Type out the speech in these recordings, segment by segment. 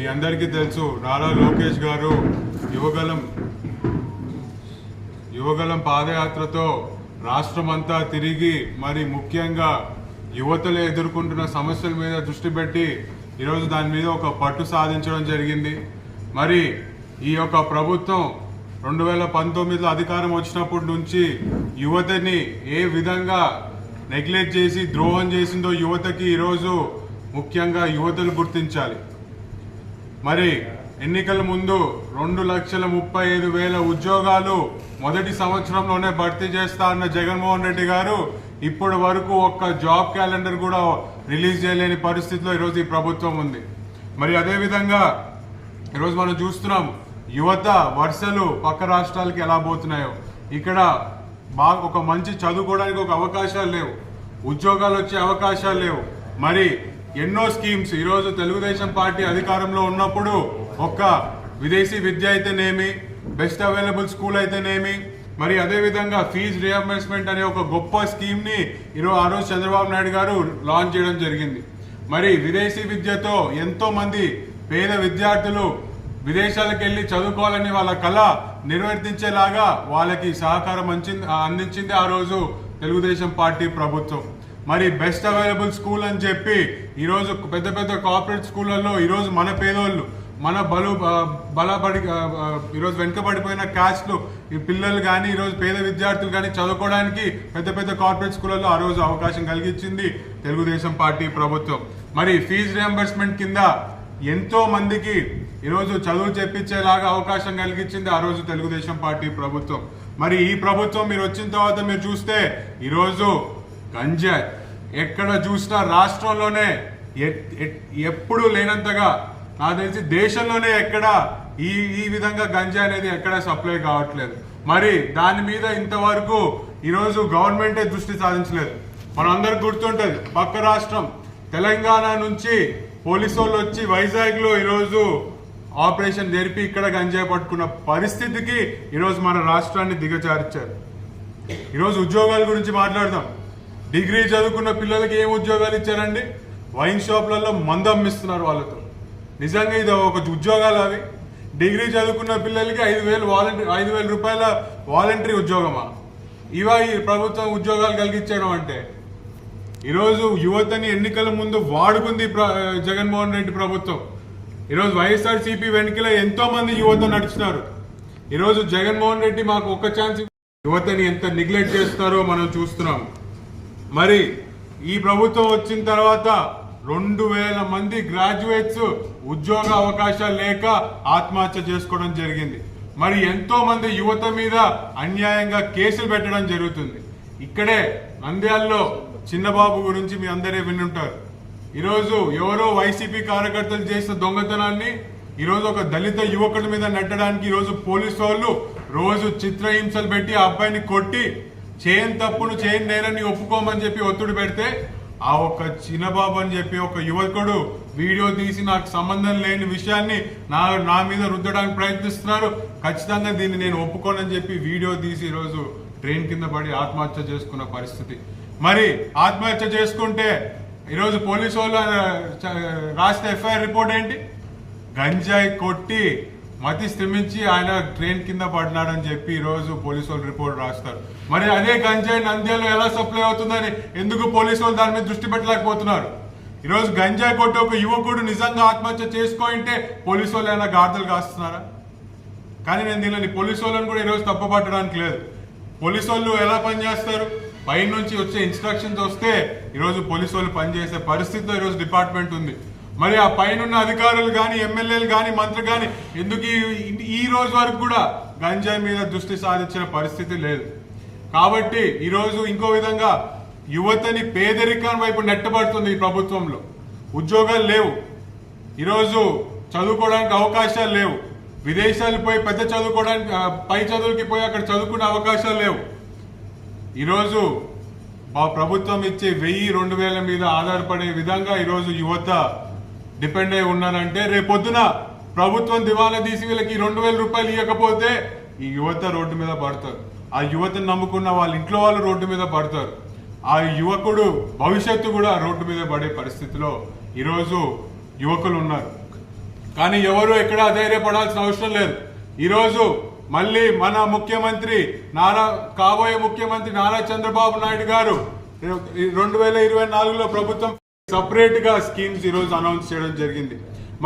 మీ అందరికీ తెలుసు నారా లోకేష్ గారు యువగలం యువగలం పాదయాత్రతో రాష్ట్రమంతా తిరిగి మరి ముఖ్యంగా యువతలు ఎదుర్కొంటున్న సమస్యల మీద దృష్టి పెట్టి ఈరోజు దాని మీద ఒక పట్టు సాధించడం జరిగింది. మరి ఈ యొక్క ప్రభుత్వం రెండు వేల పంతొమ్మిదిలో అధికారం వచ్చినప్పటి నుంచి యువతని ఏ విధంగా నెగ్లెక్ట్ చేసి ద్రోహం చేసిందో యువతకి ఈరోజు ముఖ్యంగా యువతలు గుర్తించాలి. మరి ఎన్నికల ముందు రెండు లక్షల ముప్పై ఐదు వేల ఉద్యోగాలు మొదటి సంవత్సరంలోనే భర్తీ చేస్తా అన్న జగన్మోహన్ రెడ్డి గారు ఇప్పటి వరకు ఒక్క జాబ్ క్యాలెండర్ కూడా రిలీజ్ చేయలేని పరిస్థితిలో ఈరోజు ఈ ప్రభుత్వం ఉంది. మరి అదేవిధంగా ఈరోజు మనం చూస్తున్నాం యువత వరుసలు పక్క రాష్ట్రాలకి ఎలా పోతున్నాయో. ఇక్కడ బాగా ఒక మంచి చదువుకోవడానికి ఒక అవకాశాలు లేవు. ఉద్యోగాలు వచ్చే అవకాశాలు లేవు. మరి ఎన్నో స్కీమ్స్. ఈరోజు తెలుగుదేశం పార్టీ అధికారంలో ఉన్నప్పుడు ఒక్క విదేశీ విద్య అయితేనేమి బెస్ట్ అవైలబుల్ స్కూల్ అయితేనేమి మరి అదేవిధంగా ఫీజు రియంబర్స్మెంట్ అనే ఒక గొప్ప స్కీమ్ని ఈరోజు ఆ రోజు చంద్రబాబు నాయుడు గారు లాంచ్ చేయడం జరిగింది. మరి విదేశీ విద్యతో ఎంతోమంది పేద విద్యార్థులు విదేశాలకు వెళ్ళి చదువుకోవాలని వాళ్ళ కళ నిర్వర్తించేలాగా వాళ్ళకి సహకారం అందించింది ఆ రోజు తెలుగుదేశం పార్టీ ప్రభుత్వం. మరి బెస్ట్ అవైలబుల్ స్కూల్ అని చెప్పి ఈరోజు పెద్ద పెద్ద కార్పొరేట్ స్కూళ్ళల్లో ఈరోజు మన పేదోళ్ళు మన బలు బలపడి ఈరోజు వెనుకబడిపోయిన క్యాస్ట్లు ఈ పిల్లలు కానీ ఈరోజు పేద విద్యార్థులు కానీ చదువుకోవడానికి పెద్ద పెద్ద కార్పొరేట్ స్కూళ్ళల్లో ఆ రోజు అవకాశం కలిగించింది తెలుగుదేశం పార్టీ ప్రభుత్వం. మరి ఫీజు రియంబర్స్మెంట్ కింద ఎంతో మందికి ఈరోజు చదువు చెప్పించేలాగా అవకాశం కలిగించింది ఆ రోజు తెలుగుదేశం పార్టీ ప్రభుత్వం. మరి ఈ ప్రభుత్వం మీరు వచ్చిన తర్వాత మీరు చూస్తే ఈరోజు గంజాయి. ఎక్కడ చూసినా రాష్ట్రంలోనే ఎ- ఎప్పుడు లేనంతగా నాకు తెలిసి దేశంలోనే ఎక్కడ ఈ ఈ విధంగా గంజా అనేది ఎక్కడ సప్లై కావట్లేదు. మరి దాని మీద ఇంతవరకు ఈరోజు గవర్నమెంటే దృష్టి సాధించలేదు. మనందరికి గుర్తుంటుంది పక్క రాష్ట్రం తెలంగాణ నుంచి పోలీసు వాళ్ళు వచ్చి వైజాగ్లో ఈరోజు ఆపరేషన్ జరిపి ఇక్కడ గంజాయి పట్టుకున్న పరిస్థితికి ఈరోజు మన రాష్ట్రాన్ని దిగజార్చారు. ఈరోజు ఉద్యోగాల గురించి మాట్లాడదాం. డిగ్రీ చదువుకున్న పిల్లలకి ఏం ఉద్యోగాలు ఇచ్చారండి? వైన్ షాప్లలో మందం ఇస్తున్నారు వాళ్ళతో. నిజంగా ఇది ఒక ఉద్యోగాలు అవి. డిగ్రీ చదువుకున్న పిల్లలకి ఐదు వేలు వాలంటీ ఐదు వేల రూపాయల వాలంటరీ ఉద్యోగమా? ఇవా ఈ ప్రభుత్వం ఉద్యోగాలు కలిగించడం అంటే? ఈరోజు యువతని ఎన్నికల ముందు వాడుకుంది ప్ర- జగన్మోహన్ రెడ్డి ప్రభుత్వం. ఈరోజు వైఎస్ఆర్ సిపి వెనుకల ఎంతో మంది యువత నడుచున్నారు ఈరోజు జగన్మోహన్ రెడ్డి మాకు ఒక్క ఛాన్స్ యువతని ఎంత నెగ్లెక్ట్ చేస్తున్నారో మనం చూస్తున్నాం. మరి ఈ ప్రభుత్వం వచ్చిన తర్వాత రెండు వేల మంది గ్రాడ్యుయేట్స్ ఉద్యోగ అవకాశాలు లేక ఆత్మహత్య చేసుకోవడం జరిగింది. మరి ఎంతో మంది యువత మీద అన్యాయంగా కేసులు పెట్టడం జరుగుతుంది. ఇక్కడే నంద్యాలలో చిన్నబాబు గురించి మీ అందరే వినుంటారు. ఈరోజు ఎవరో వైసీపీ కార్యకర్తలు చేసిన దొంగతనాన్ని ఈరోజు ఒక దళిత యువకుడి మీద నెట్టడానికి ఈరోజు పోలీసు వాళ్ళు రోజు చిత్రహింసలు పెట్టి ఆ అబ్బాయిని కొట్టి చేయని తప్పును చేయని నేరని ఒప్పుకోమని చెప్పి ఒత్తిడి పెడితే ఆ ఒక్క చిన్నబాబు అని చెప్పి ఒక యువకుడు వీడియో తీసి నాకు సంబంధం లేని విషయాన్ని నా నా మీద రుద్దడానికి ప్రయత్నిస్తున్నారు. ఖచ్చితంగా దీన్ని నేను ఒప్పుకోనని చెప్పి వీడియో తీసి ఈరోజు ట్రైన్ కింద పడి ఆత్మహత్య చేసుకున్న పరిస్థితి. మరి ఆత్మహత్య చేసుకుంటే ఈరోజు పోలీసు వాళ్ళు రాసిన ఎఫ్ఐఆర్ రిపోర్ట్ ఏంటి? గంజాయి కొట్టి మతి స్థిమించి ఆయన ట్రైన్ కింద పడినాడని చెప్పి ఈరోజు పోలీసు వాళ్ళు రిపోర్ట్ రాస్తారు. మరి అదే గంజాయి నంద్యాలలో ఎలా సప్లై అవుతుందని ఎందుకు పోలీసు వాళ్ళు దాని మీద దృష్టి పెట్టలేకపోతున్నారు? ఈరోజు గంజాయి కొట్టి ఒక యువకుడు నిజంగా ఆత్మహత్య చేసుకోంటే పోలీసు వాళ్ళు ఏమైనా గార్తలు కాస్తున్నారా? కానీ నేను దీనిని పోలీసు వాళ్ళని కూడా ఈరోజు తప్పుపట్టడానికి లేదు. పోలీసు వాళ్ళు ఎలా పనిచేస్తారు? పై నుంచి వచ్చే ఇన్స్ట్రక్షన్స్ వస్తే ఈరోజు పోలీసు వాళ్ళు పనిచేసే పరిస్థితిలో ఈరోజు డిపార్ట్మెంట్ ఉంది. మరి ఆ పైన అధికారులు కానీ ఎమ్మెల్యేలు కానీ మంత్రులు కానీ ఎందుకు ఈ- రోజు వరకు కూడా గంజాయి మీద దృష్టి సాధించిన పరిస్థితి లేదు. కాబట్టి ఈరోజు ఇంకో విధంగా యువతని పేదరికం వైపు నెట్టబడుతుంది ఈ ప్రభుత్వంలో. ఉద్యోగాలు లేవు. ఈరోజు చదువుకోవడానికి అవకాశాలు లేవు. విదేశాలు పోయి పెద్ద చదువుకోవడానికి పై చదువులకి పోయి అక్కడ చదువుకునే అవకాశాలు లేవు. ఈరోజు మా ప్రభుత్వం ఇచ్చే వెయ్యి రెండు వేల మీద ఆధారపడే విధంగా ఈరోజు యువత డిపెండ్ అయి ఉన్నానంటే రేపొద్దున ప్రభుత్వం దివాలా తీసి వీళ్ళకి రెండు వేల రూపాయలు ఇవ్వకపోతే ఈ యువత రోడ్డు మీద పడతారు. ఆ యువతను నమ్ముకున్న వాళ్ళ ఇంట్లో వాళ్ళు రోడ్డు మీద పడతారు. ఆ యువకుడు భవిష్యత్తు కూడా రోడ్డు మీద పడే పరిస్థితిలో ఈరోజు యువకులు ఉన్నారు. కానీ ఎవరు ఎక్కడ ధైర్యపడాల్సిన అవసరం లేదు. ఈరోజు మళ్ళీ మన ముఖ్యమంత్రి నారా కాబోయే ముఖ్యమంత్రి నారా చంద్రబాబు నాయుడు గారు రెండు వేల ఇరవై నాలుగులో ప్రభుత్వం సపరేట్గా స్కీమ్స్ ఈరోజు అనౌన్స్ చేయడం జరిగింది.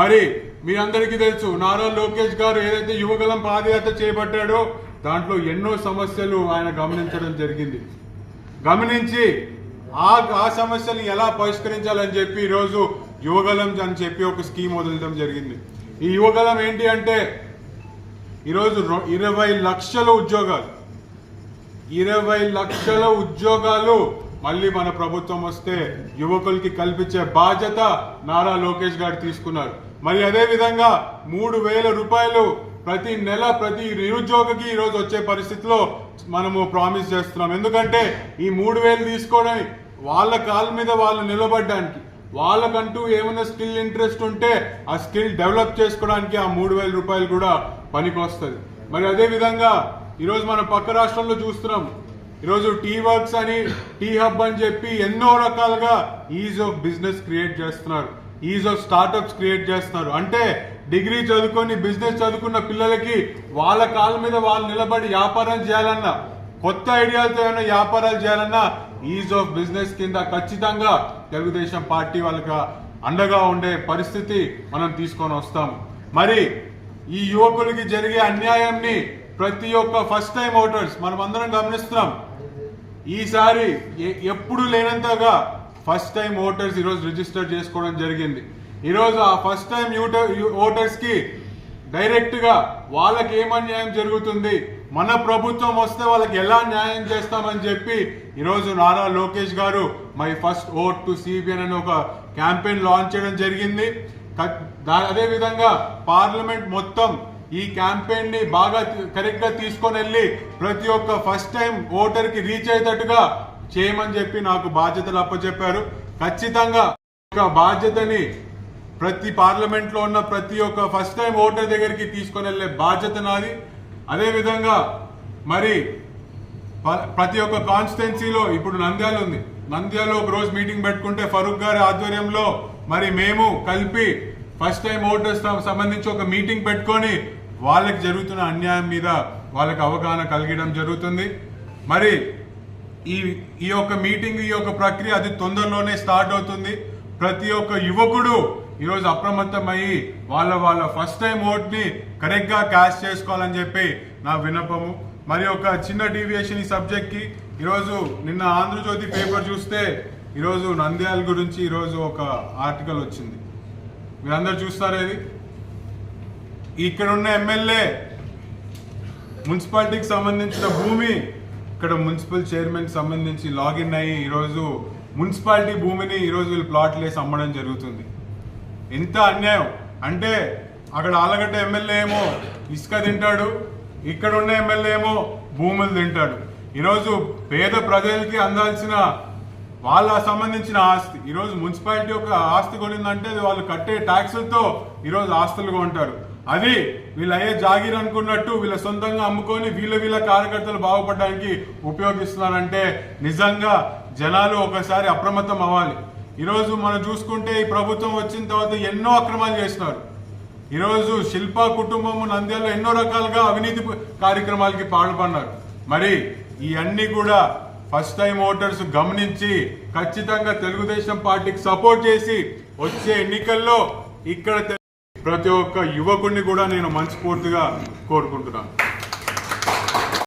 మరి మీ అందరికీ తెలుసు నారా లోకేష్ గారు ఏదైతే యువగలం పాదయాత్ర చేపట్టాడో దాంట్లో ఎన్నో సమస్యలు ఆయన గమనించడం జరిగింది. గమనించి ఆ ఆ సమస్యని ఎలా పరిష్కరించాలని చెప్పి ఈరోజు యువగలం అని చెప్పి ఒక స్కీమ్ వదలడం జరిగింది. ఈ యువగలం ఏంటి అంటే ఈరోజు ఇరవై లక్షల ఉద్యోగాలు ఇరవై లక్షల ఉద్యోగాలు మళ్ళీ మన ప్రభుత్వం వస్తే యువకులకి కల్పించే బాధ్యత నారా లోకేష్ గారు తీసుకున్నారు. మరి అదే విధంగా మూడు వేల రూపాయలు ప్రతి నెల ప్రతి నిరుద్యోగికి ఈరోజు వచ్చే పరిస్థితిలో మనము ప్రామిస్ చేస్తున్నాం. ఎందుకంటే ఈ మూడు వేలు తీసుకోవడం వాళ్ళ కాళ్ళ మీద వాళ్ళు నిలబడడానికి వాళ్ళకంటూ ఏమైనా స్కిల్ ఇంట్రెస్ట్ ఉంటే ఆ స్కిల్ డెవలప్ చేసుకోవడానికి ఆ మూడు వేల రూపాయలు కూడా పనికి వస్తుంది మరి అదే విధంగా ఈరోజు మన పక్క రాష్ట్రంలో చూస్తున్నాం ఈరోజు టీ వర్క్స్ అని టీ హబ్ అని చెప్పి ఎన్నో రకాలుగా ఈజ్ ఆఫ్ బిజినెస్ క్రియేట్ చేస్తున్నారు. ఈజ్ ఆఫ్ స్టార్ట్అప్స్ క్రియేట్ చేస్తున్నారు. అంటే డిగ్రీ చదువుకొని బిజినెస్ చదువుకున్న పిల్లలకి వాళ్ళ కాళ్ళ మీద వాళ్ళు నిలబడి వ్యాపారం చేయాలన్నా కొత్త ఐడియాలతో ఏమైనా వ్యాపారాలు చేయాలన్నా ఈజ్ ఆఫ్ బిజినెస్ కింద ఖచ్చితంగా తెలుగుదేశం పార్టీ వాళ్ళకి అండగా ఉండే పరిస్థితి మనం తీసుకొని వస్తాం మరి ఈ యువకులకి జరిగే అన్యాయంని ప్రతి ఒక్క ఫస్ట్ టైం ఓటర్స్ మనం అందరం గమనిస్తున్నాం. ఈసారి ఎప్పుడు లేనంతగా ఫస్ట్ టైం ఓటర్స్ ఈరోజు రిజిస్టర్ చేసుకోవడం జరిగింది. ఈరోజు ఆ ఫస్ట్ టైం ఓటర్స్కి డైరెక్ట్గా వాళ్ళకి ఏం అన్యాయం జరుగుతుంది? మన ప్రభుత్వం వస్తే వాళ్ళకి ఎలా న్యాయం చేస్తామని చెప్పి ఈరోజు నారా లోకేష్ గారు my first vote to CBN అనే ఒక క్యాంపెయిన్ లాంచ్ చేయడం జరిగింది. అదేవిధంగా అదే విధంగా పార్లమెంట్ మొత్తం ఈ క్యాంపెయిన్ని బాగా కరెక్ట్గా తీసుకొని వెళ్ళి ప్రతి ఒక్క ఫస్ట్ టైం ఓటర్కి రీచ్ అయ్యేటట్టుగా చేయమని చెప్పి నాకు బాధ్యతలు అప్పచెప్పారు. ఖచ్చితంగా ఒక బాధ్యతని ప్రతి పార్లమెంట్లో ఉన్న ప్రతి ఒక్క ఫస్ట్ టైం ఓటర్ దగ్గరికి తీసుకొని వెళ్ళే బాధ్యత నాది. అదే విధంగా మరి ప- ప్రతి ఒక్క కాన్స్టిట్యున్సీలో ఇప్పుడు నంద్యాల ఉంది. నంద్యాలలో ఒక రోజు మీటింగ్ పెట్టుకుంటే ఫరూక్ గారి ఆధ్వర్యంలో మరి మేము కలిపి ఫస్ట్ టైం ఓటర్స్ సంబంధించి ఒక మీటింగ్ పెట్టుకొని వాళ్ళకి జరుగుతున్న అన్యాయం మీద వాళ్ళకి అవగాహన కలిగడం జరుగుతుంది. మరి ఈ ఈ యొక్క మీటింగ్ ఈ యొక్క ప్రక్రియ అది తొందరలోనే స్టార్ట్ అవుతుంది. ప్రతి ఒక్క యువకుడు ఈరోజు అప్రమత్తమయ్యి వాళ్ళ వాళ్ళ ఫస్ట్ టైం ఓట్ని కరెక్ట్గా క్యాష్ చేసుకోవాలని చెప్పి నా విన్నపము. మరి ఒక చిన్న డీవియేషన్ ఈ సబ్జెక్ట్కి. ఈరోజు నిన్న ఆంధ్రజ్యోతి పేపర్ చూస్తే ఈరోజు నంద్యాల గురించి ఈరోజు ఒక ఆర్టికల్ వచ్చింది. మీరందరూ చూస్తారేది? ఇక్కడున్న ఇక్కడ ఉన్న ఎమ్మెల్యే మున్సిపాలిటీకి సంబంధించిన భూమి ఇక్కడ మున్సిపల్ చైర్మన్ సంబంధించి లాగిన్ అయ్యి ఈరోజు మున్సిపాలిటీ భూమిని ఈరోజు వీళ్ళు ప్లాట్లు వేసి అమ్మడం జరుగుతుంది. ఎంత అన్యాయం. అంటే అక్కడ ఆలగడ్డ ఎమ్మెల్యే ఏమో ఇసుక తింటాడు ఇక్కడ ఉన్న ఎమ్మెల్యే ఏమో భూములు తింటాడు. ఈరోజు పేద ప్రజలకి అందాల్సిన వాళ్ళ సంబంధించిన ఆస్తి. ఈరోజు మున్సిపాలిటీ ఒక ఆస్తి కొనిందంటే అది వాళ్ళు కట్టే ట్యాక్సులతో ఈరోజు ఆస్తులు కొంటారు. అది వీళ్ళు అయ్యే జాగీర్ అనుకున్నట్టు వీళ్ళ సొంతంగా అమ్ముకొని వీళ్ళ వీళ్ళ కార్యకర్తలు బాగుపడడానికి ఉపయోగిస్తున్నారంటే నిజంగా జనాలు ఒకసారి అప్రమత్తం అవ్వాలి. ఈరోజు మనం చూసుకుంటే ఈ ప్రభుత్వం వచ్చిన తర్వాత ఎన్నో అక్రమాలు చేసినారు. ఈరోజు శిల్ప కుటుంబం నంద్యాలలో ఎన్నో రకాలుగా అవినీతి కార్యక్రమాలకి పాల్పడినారు. మరి ఈ అన్ని కూడా ఫస్ట్ టైం ఓటర్స్ గమనించి ఖచ్చితంగా తెలుగుదేశం పార్టీకి సపోర్ట్ చేసి వచ్చే ఎన్నికల్లో ఇక్కడ ప్రతి ఒక్క యువకుడిని కూడా నేను మనస్ఫూర్తిగా కోరుకుంటున్నాను.